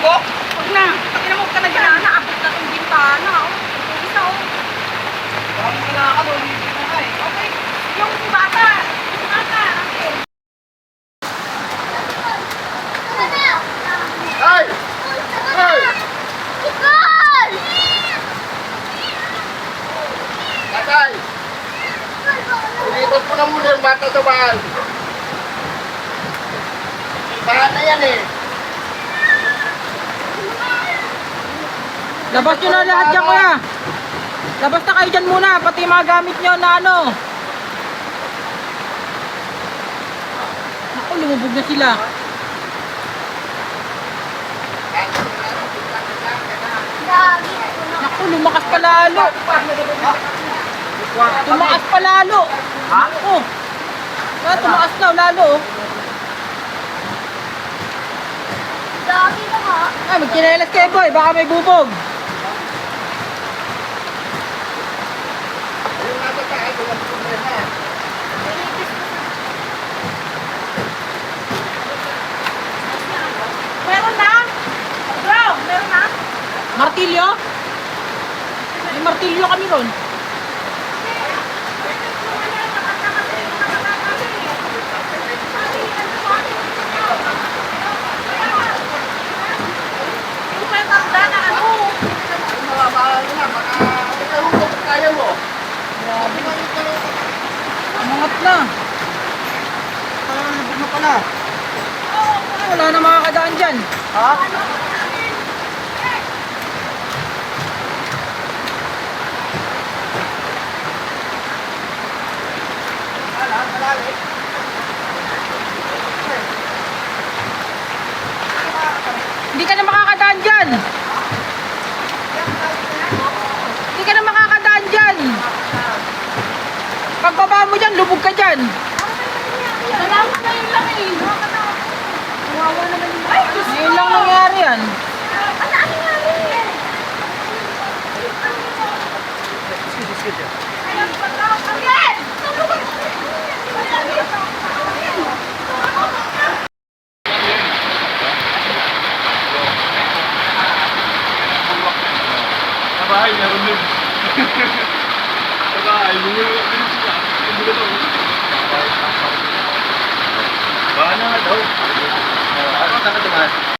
ko. Huwag na. Tingnan mo ka na dyan. Naabot na itong bintana. Oh. Isa oh. Parang. Hindi na nga eh. Okay. Yung bata. Yung bata. Okay. Ay! Ay! Tatay! Ilibot mo na muna yung bata sa bahay. Bahan na yan eh. Labas nyo na lahat dyan kuya. Labas na kayo dyan muna, pati mga gamit nyo na ano. Ako, lumubog na sila. Naku, lumakas pa lalo. Tumakas pa lalo. Ha? Ako. Ah, tumakas na lalo. oh. Ay, magkinelas kayo boy, baka may bubog. Yung. Meron na. Bro, meron na. Martilyo? May martilyo kami ron. Yung may tanda na ano. Yung mga bahay na, baka makahulog kaya mo. Grabe. Umangat na. Ah, pala. Wala na makakadaan dyan. Ha? Hindi ka na makakadaan dyan. Hindi ka na makakadaan dyan. Pagbaba mo dyan, lubog ka dyan. Salamat na yun lang eh. Kawawa naman yung Ay, ko. Ngayon lang nangyari yan. Ano ano nangyari? Ayan pa daw. Again! Sa bahay, meron din. Sa bahay, yun yun sila. Ko Oh, apa kata cemas?